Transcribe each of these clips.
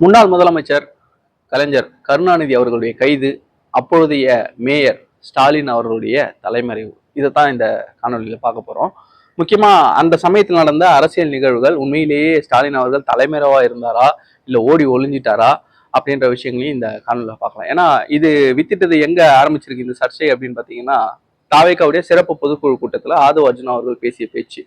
முன்னாள் முதலமைச்சர் கலைஞர் கருணாநிதி அவர்களுடைய கைது அப்பொழுதைய மேயர் ஸ்டாலின் அவர்களுடைய தலைமறைவு. இதை தான் இந்த காணொலியில் பார்க்க போகிறோம் முக்கியமாக அந்த சமயத்தில் நடந்த அரசியல் நிகழ்வுகள் உண்மையிலேயே ஸ்டாலின் அவர்கள் தலைமறைவாக இருந்தாரா இல்லை ஓடி ஒளிஞ்சிட்டாரா அப்படின்ற விஷயங்களையும் இந்த காணொலியில் பார்க்கலாம். ஏன்னா இது வித்திட்டது எங்கே ஆரம்பிச்சிருக்கு இந்த சர்ச்சை அப்படின்னு பார்த்தீங்கன்னா தாவேக்காவுடைய சிறப்பு பொதுக்குழு கூட்டத்தில் ஆதவ அர்ஜுனா அவர்கள் பேசிய பேச்சு.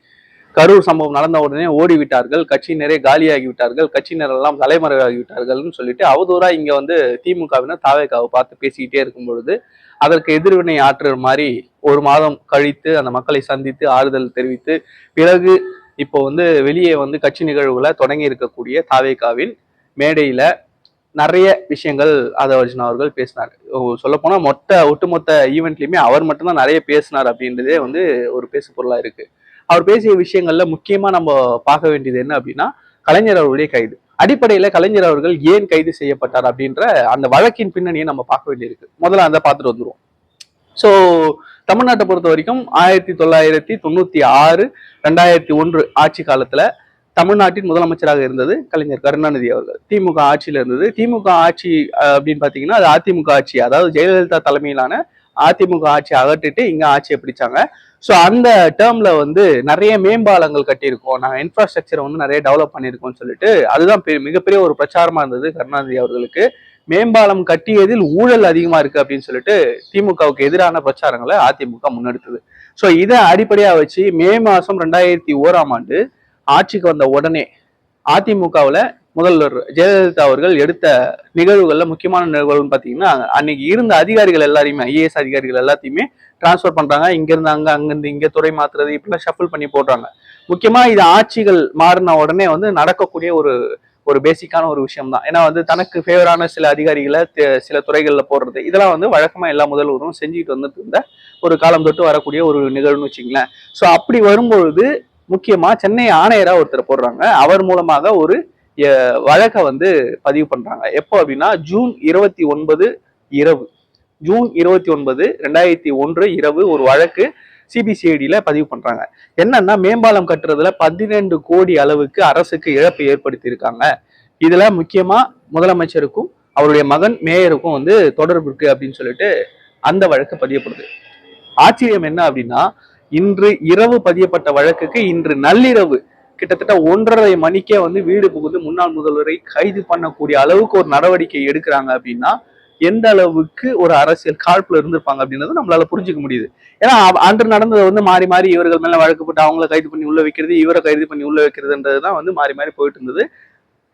கரூர் சம்பவம் நடந்த உடனே ஓடிவிட்டார்கள். கட்சியினரே காலியாகி விட்டார்கள் கட்சியினர் எல்லாம் தலைமறைவாகி விட்டார்கள்னு சொல்லிட்டு அவதூறா இங்க வந்து திமுகவினர் தாவேக்காவை பார்த்து பேசிக்கிட்டே இருக்கும் பொழுது அதற்கு எதிர்வினை ஆற்றுற மாதிரி ஒரு மாதம் கழித்து அந்த மக்களை சந்தித்து ஆறுதல் தெரிவித்து பிறகு இப்போ வந்து வெளியே வந்து கட்சி நிகழ்வுகளை தொடங்கி இருக்கக்கூடிய தாவேக்காவின் மேடையில நிறைய விஷயங்கள் ஆதவர்ஜன் அவர்கள் பேசினார். சொல்ல போனா மொத்த ஒட்டுமொத்த ஈவெண்ட்லயுமே அவர் மட்டும்தான் நிறைய பேசினார் அப்படின்றதே வந்து ஒரு பேசு பொருளா இருக்கு. அவர் பேசிய விஷயங்கள்ல முக்கியமா நம்ம பார்க்க வேண்டியது என்ன அப்படின்னா கலைஞர் அவருடைய கைது. அடிப்படையில கலைஞர் அவர்கள் ஏன் கைது செய்யப்பட்டார் அப்படின்ற அந்த வழக்கின் பின்னணியை நம்ம பார்க்க வேண்டியிருக்கு. முதல்ல அதை பார்த்துட்டு வந்துருவோம். ஸோ தமிழ்நாட்டை பொறுத்த வரைக்கும் ஆயிரத்தி தொள்ளாயிரத்தி தொண்ணூத்தி ஆறு ரெண்டாயிரத்தி ஒன்று ஆட்சி காலத்துல தமிழ்நாட்டின் முதலமைச்சராக இருந்தது கலைஞர் கருணாநிதி அவர்கள். திமுக ஆட்சியில் இருந்தது. திமுக ஆட்சி அப்படின்னு பார்த்தீங்கன்னா அது அதிமுக ஆட்சி. அதாவது ஜெயலலிதா தலைமையிலான அதிமுக ஆட்சி அகற்றிட்டு இங்க ஆட்சியை பிடிச்சாங்க. ஸோ அந்த டேர்ம்ல வந்து நிறைய மேம்பாலங்கள் கட்டியிருக்கோம். நாங்கள் இன்ஃப்ராஸ்ட்ரக்சரை வந்து நிறைய டெவலப் பண்ணியிருக்கோம்னு சொல்லிட்டு அதுதான் பெ- மிகப்பெரிய ஒரு பிரச்சாரமா இருந்தது கருணாநிதி அவர்களுக்கு. மேம்பாலம் கட்டியதில் ஊழல் அதிகமா இருக்கு அப்படின்னு சொல்லிட்டு திமுகவுக்கு எதிரான பிரச்சாரங்களை அதிமுக முன்னெடுத்தது. ஸோ இதை அடிப்படையா வச்சு மே மாசம் ரெண்டாயிரத்தி ஓராம் ஆண்டு ஆட்சிக்கு வந்த உடனே அதிமுகவில் முதல்வர் ஜெயலலிதா அவர்கள் எடுத்த நிகழ்வுகளில் முக்கியமான நிகழ்வுகள்னு பார்த்தீங்கன்னா அன்னைக்கு இருந்த அதிகாரிகள் எல்லாரையுமே ஐஏஎஸ் அதிகாரிகள் எல்லாத்தையுமே டிரான்ஸ்ஃபர் பண்ணுறாங்க இங்கேருந்து அங்கே அங்கேருந்து இங்கே துறை மாத்துறது இப்படிலாம் ஷஃபிள் பண்ணி போடுறாங்க. முக்கியமாக இது ஆட்சிகள் மாறின உடனே வந்து நடக்கக்கூடிய ஒரு ஒரு பேசிக்கான ஒரு விஷயம் தான் ஏன்னா வந்து தனக்கு ஃபேவரான சில அதிகாரிகளை சில துறைகளில் போடுறது இதெல்லாம் வந்து வழக்கமாக எல்லா முதல்வரும் செஞ்சுட்டு வந்துட்டு இருந்த ஒரு காலம் தொட்டு வரக்கூடிய ஒரு நிகழ்வுன்னு வச்சுங்களேன் ஸோ அப்படி வரும்பொழுது முக்கியமாக சென்னை ஆணையராக ஒருத்தர் போடுறாங்க. அவர் மூலமாக ஒரு வழக்கை வந்து பதிவு பண்றாங்க. எப்போ அப்படின்னா ஜூன் இருபத்தி ஒன்பது இரவு. ஜூன் இருபத்தி ஒன்பது ரெண்டாயிரத்தி ஒன்று இரவு ஒரு வழக்கு சிபிசிஐடியில் பதிவு பண்றாங்க. என்னன்னா மேம்பாலம் கட்டுறதுல பதினெண்டு கோடி அளவுக்கு அரசுக்கு இழப்பு ஏற்படுத்தி இருக்காங்க இதுல முக்கியமா முதலமைச்சருக்கும் அவருடைய மகன் மேயருக்கும் வந்து தொடர்பு இருக்கு அப்படின்னு சொல்லிட்டு அந்த வழக்கு பதியப்படுது. ஆச்சரியம் என்ன அப்படின்னா இன்று இரவு பதியப்பட்ட வழக்குக்கு இன்று நள்ளிரவு கிட்டத்தட்ட ஒன்றரை மணிக்கே வந்து வீடு புகுந்து முன்னாள் முதல்வரை கைது பண்ணக்கூடிய அளவுக்கு ஒரு நடவடிக்கை எடுக்கிறாங்க அப்படின்னா எந்த அளவுக்கு ஒரு அரசியல் காழ்ப்புல இருந்திருப்பாங்க அப்படின்றத நம்மளால புரிஞ்சுக்க முடியுது. ஏன்னா அன்று நடந்தது வந்து மாறி மாறி இவர்கள் மேல வழக்கு போட்டு அவங்கள கைது பண்ணி உள்ள வைக்கிறது இவரை கைது பண்ணி உள்ள வைக்கிறதுன்றதுதான் வந்து மாறி மாறி போயிட்டு இருந்தது.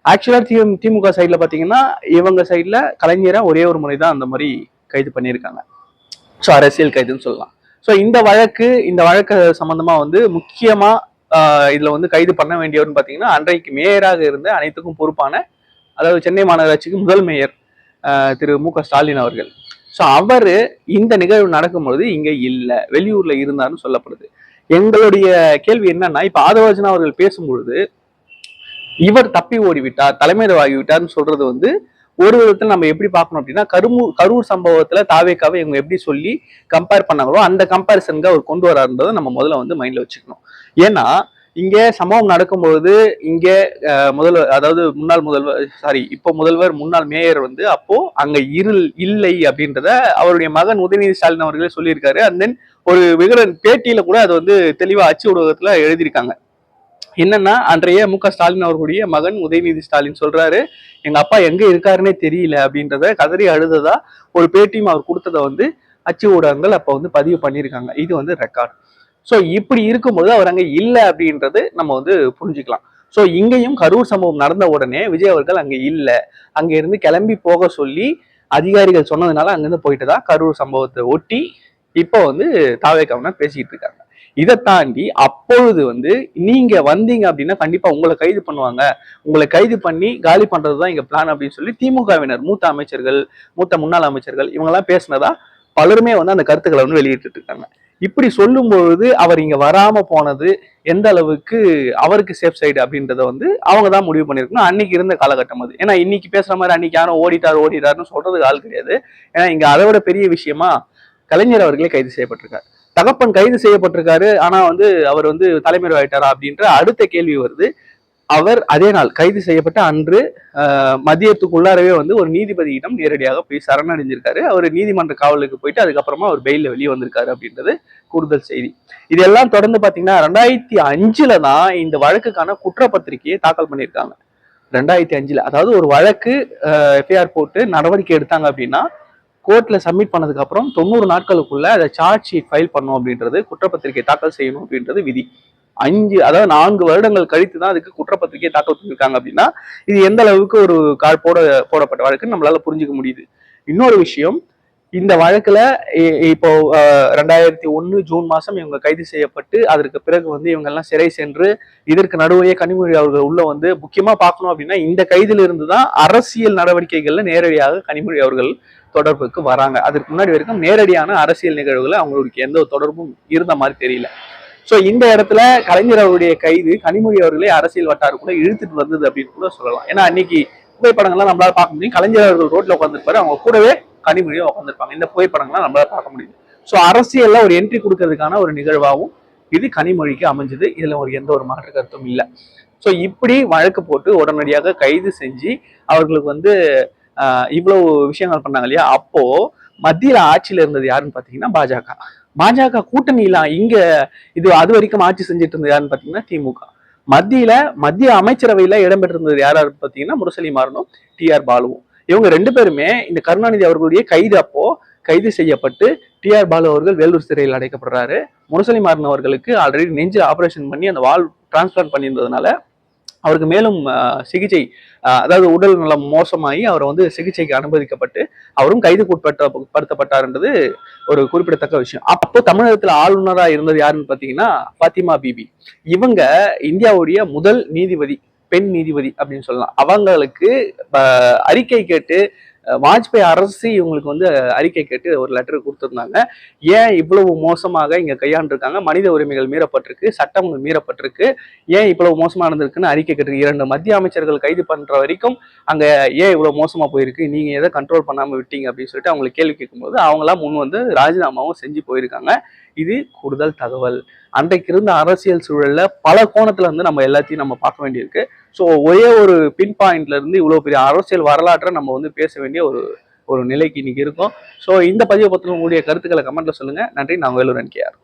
ஆக்சுவலா தி திமுக சைட்ல பாத்தீங்கன்னா இவங்க சைட்ல கலைஞரை ஒரே ஒரு முறை தான் அந்த மாதிரி கைது பண்ணியிருக்காங்க. ஸோ அரசியல் கைதுன்னு சொல்லலாம். ஸோ இந்த வழக்கு இந்த வழக்கு சம்பந்தமா வந்து முக்கியமா இதுல வந்து கைது பண்ண வேண்டியவர்னு பாத்தீங்கன்னா அன்றைக்கு மேயராக இருந்த அனைத்துக்கும் பொறுப்பான அதாவது சென்னை மாநகராட்சிக்கு முதல் மேயர் திரு மு க ஸ்டாலின் அவர்கள். ஸோ அவர் இந்த நிகழ்வு நடக்கும்பொழுது இங்கே இல்லை வெளியூர்ல இருந்தார்னு சொல்லப்படுது. எங்களுடைய கேள்வி என்னன்னா இப்போ ஆதவர்ஜனா அவர்கள் பேசும்பொழுது இவர் தப்பி ஓடிவிட்டார் தலைமையிடவாகி விட்டார்னு சொல்றது வந்து ஒரு விதத்துல நம்ம எப்படி பார்க்கணும் அப்படின்னா கருமூர் கரூர் சம்பவத்துல தாவேக்காவை இவங்க எப்படி சொல்லி கம்பேர் பண்ணாங்களோ அந்த கம்பேரிசனுக்கு அவர் கொண்டு வராருன்றதை நம்ம முதல்ல வந்து மைண்ட்ல வச்சுக்கணும். ஏன்னா இங்க சம்பவம் நடக்கும்பொழுது இங்க முதல்வர் அதாவது முன்னாள் முதல்வர் சாரி இப்போ முதல்வர் முன்னாள் மேயர் வந்து அப்போ அங்க இருள் இல்லை அப்படின்றத அவருடைய மகன் உதயநிதி ஸ்டாலின் அவர்களே சொல்லியிருக்காரு. அண்ட் தென் ஒரு விகடன் பேட்டியில கூட அது வந்து தெளிவா அச்சு ஊடகத்துல எழுதியிருக்காங்க. என்னன்னா அன்றைய மு க. ஸ்டாலின் அவர்களுடைய மகன் உதயநிதி ஸ்டாலின் சொல்றாரு எங்க அப்பா எங்க இருக்காருன்னே தெரியல அப்படின்றத கதறி அழுததா ஒரு பேட்டியும் அவர் கொடுத்ததை வந்து அச்சு ஊடகங்கள் அப்ப வந்து பதிவு பண்ணியிருக்காங்க. இது வந்து ரெக்கார்ட் ஸோ இப்படி இருக்கும்போது அவர் அங்கே இல்லை அப்படின்றது நம்ம வந்து புரிஞ்சுக்கலாம். ஸோ இங்கேயும் கரூர் சம்பவம் நடந்த உடனே விஜய் அவர்கள் அங்கே இல்லை. அங்கே இருந்து கிளம்பி போக சொல்லி அதிகாரிகள் சொன்னதுனால அங்கேருந்து போயிட்டு தான் கரூர் சம்பவத்தை ஒட்டி இப்போ வந்து தாவே கவர்னர் பேசிக்கிட்டு இருக்காங்க. இதை தாண்டி அப்பொழுது வந்து நீங்க வந்தீங்க அப்படின்னா கண்டிப்பா உங்களை கைது பண்ணுவாங்க. உங்களை கைது பண்ணி காலி பண்றதுதான் எங்க பிளான் அப்படின்னு சொல்லி திமுகவினர் மூத்த அமைச்சர்கள் மூத்த முன்னாள் அமைச்சர்கள் இவங்கெல்லாம் பேசினதா பலருமே வந்து அந்த கருத்துக்களை வந்து வெளியிட்டு இருக்காங்க இப்படி சொல்லும்பொழுது அவர் இங்க வராம போனது எந்த அளவுக்கு அவருக்கு சேஃப் சைடு அப்படின்றத வந்து அவங்க தான் முடிவு பண்ணிருக்கணும் அன்னைக்கு இருந்த காலகட்டம் அது. ஏன்னா இன்னைக்கு பேசுற மாதிரி அன்னைக்கு யாரும் ஓடிட்டார் ஓடிட்டாருன்னு சொல்றதுக்கு ஆள் கிடையாது. ஏன்னா இங்க அதை விட பெரிய விஷயமா கலைஞர் அவர்களே கைது செய்யப்பட்டிருக்காரு. தகப்பன் கைது செய்யப்பட்டிருக்காரு. ஆனா வந்து அவர் வந்து தலைமறை ஆயிட்டாரா அப்படின்ற அடுத்த கேள்வி வருது. அவர் அதே நாள் கைது செய்யப்பட்ட அன்று மதியத்துக்குள்ளாரவே வந்து ஒரு நீதிபதியிடம் நேரடியாக போய் சரணடைஞ்சிருக்காரு. அவர் நீதிமன்ற காவலுக்கு போயிட்டு அதுக்கப்புறமா அவர் பெயில வெளியே வந்திருக்காரு அப்படின்றது கூடுதல் செய்தி. இதெல்லாம் தொடர்ந்து பாத்தீங்கன்னா ரெண்டாயிரத்தி அஞ்சுல தான் இந்த வழக்குக்கான குற்றப்பத்திரிகையை தாக்கல் பண்ணியிருக்காங்க. ரெண்டாயிரத்தி அஞ்சுல. அதாவது ஒரு வழக்கு எஃப்ஐஆர் போட்டு நடவடிக்கை எடுத்தாங்க அப்படின்னா கோர்ட்டில் சப்மிட் பண்ணதுக்கு அப்புறம் தொண்ணூறு நாட்களுக்குள்ள அதை சார்ஜ் ஷீட் ஃபைல் பண்ணும் அப்படின்றது குற்றப்பத்திரிகை தாக்கல் செய்யணும் அப்படின்றது விதி. அஞ்சு அதாவது நான்கு வருடங்கள் கழித்து தான் அதுக்கு குற்றப்பத்திரிகை தாக்கல் பண்ணியிருக்காங்க அப்படின்னா இது எந்த அளவுக்கு ஒரு கால் போட போடப்பட்ட வழக்குன்னு நம்மளால புரிஞ்சுக்க முடியுது. இன்னொரு விஷயம் இந்த வழக்குல இப்போ ரெண்டாயிரத்தி ஒன்னு ஜூன் மாசம் இவங்க கைது செய்யப்பட்டு அதற்கு பிறகு வந்து இவங்க எல்லாம் சிறை சென்று இதற்கு நடுவே கனிமொழி அவர்கள் உள்ள வந்து முக்கியமா பார்க்கணும் அப்படின்னா இந்த கைதுல இருந்து தான் அரசியல் நடவடிக்கைகள்ல நேரடியாக கனிமொழி அவர்கள் தொடர்புக்கு வராங்க. அதற்கு முன்னாடி வரைக்கும் நேரடியான அரசியல் நிகழ்வுகள் அவங்களுக்கு எந்த தொடர்பும் இருந்த மாதிரி தெரியல. சோ இந்த இடத்துல கலைஞர் அவருடைய கைது கனிமொழி அவர்களே அரசியல் வட்டாருக்குள்ள இழுத்துட்டு வந்தது அப்படின்னு கூட சொல்லலாம். ஏன்னா அன்னைக்கு புகைப்படங்கள்லாம் நம்மளால பார்க்க முடியும். கலைஞர் அவர்கள் ரோட்ல உட்காந்துருப்பாரு அவங்க கூடவே கனிமொழியும் உட்காந்துருப்பாங்க இந்த புகைப்படங்கள்லாம் நம்மளால பார்க்க முடியுது. ஸோ அரசியலில் ஒரு என்ட்ரி கொடுக்கறதுக்கான ஒரு நிகழ்வாகவும் இது கனிமொழிக்கு அமைஞ்சது. இதில் ஒரு எந்த ஒரு மாற்று கருத்தும் இல்லை. ஸோ இப்படி வழக்கு போட்டு உடனடியாக கைது செஞ்சு அவர்களுக்கு வந்து இவ்வளவு விஷயங்கள் பண்ணாங்க இல்லையா? அப்போ மத்தியில் ஆட்சியில் இருந்தது யாருன்னு பார்த்தீங்கன்னா பாஜக. பாஜக கூட்டணியில இங்கே இது அது வரைக்கும் ஆட்சி செஞ்சுட்டு இருந்தது யாருன்னு பார்த்தீங்கன்னா திமுக. மத்தியில மத்திய அமைச்சரவையில இடம்பெற்றிருந்தது யாரா பார்த்தீங்கன்னா முரசலி மாறனும் டி ஆர் பாலுவும். இவங்க ரெண்டு பேருமே இந்த கருணாநிதி அவர்களுடைய கைது அப்போ கைது செய்யப்பட்டு டி ஆர் பாலு அவர்கள் வேலூர் சிறையில் அடைக்கப்படுறாரு. முரசொலி மாறன் அவர்களுக்கு ஆல்ரெடி நெஞ்சு ஆபரேஷன் பண்ணி அந்த வால் டிரான்ஸ்பிளான்ட் பண்ணியிருந்ததுனால அவருக்கு மேலும் சிகிச்சை அதாவது உடல் நலம் மோசமாகி அவர் வந்து சிகிச்சைக்கு அனுமதிக்கப்பட்டு அவரும் கைதுக்கு உட்பட்ட படுத்தப்பட்டார்ன்றது ஒரு குறிப்பிடத்தக்க விஷயம். அப்போ தமிழகத்தில் ஆளுநராக இருந்தது யாருன்னு பார்த்தீங்கன்னா பாத்திமா பிபி. இவங்க இந்தியாவுடைய முதல் நீதிபதி. பெண் நீதிபதி அப்படின்னு சொல்லலாம். அவங்களுக்கு அறிக்கை கேட்டு வாஜ்பாய் அரசு இவங்களுக்கு வந்து அறிக்கை கேட்டு ஒரு லெட்டர் கொடுத்துருந்தாங்க. ஏன் இவ்வளவு மோசமாக இங்க கையாண்டிருக்காங்க? மனித உரிமைகள் மீறப்பட்டிருக்கு சட்டங்கள் மீறப்பட்டிருக்கு. ஏன் இவ்வளவு மோசமா நடந்திருக்குன்னு அறிக்கை கேட்டு இரண்டு மத்திய அமைச்சர்கள் கைது பண்ற வரைக்கும் அங்க ஏன் இவ்வளவு மோசமா போயிருக்கு? நீங்க எதை கண்ட்ரோல் பண்ணாம விட்டீங்க? அப்படின்னு சொல்லிட்டு அவங்களுக்கு கேள்வி கேட்கும்போது அவங்களாம் முன் வந்து ராஜினாமாவும் செஞ்சு போயிருக்காங்க. இது கூடுதல் தகவல். அன்றைக்கு இருந்த அரசியல் சூழல்ல பல கோணத்துல இருந்து நம்ம எல்லாத்தையும் நம்ம பார்க்க வேண்டியிருக்கு. ஸோ ஒரே ஒரு பின் பாயிண்ட்ல இருந்து இவ்வளோ பெரிய அரசியல் வரலாற்றை நம்ம வந்து பேச வேண்டிய ஒரு ஒரு நிலைக்கு இன்னைக்கு இருக்கும். ஸோ இந்த பதிவை பத்தின உங்களுடைய கருத்துக்களை கமெண்ட்ல சொல்லுங்க. நன்றி. நான் வேலூர் என்கேஆர்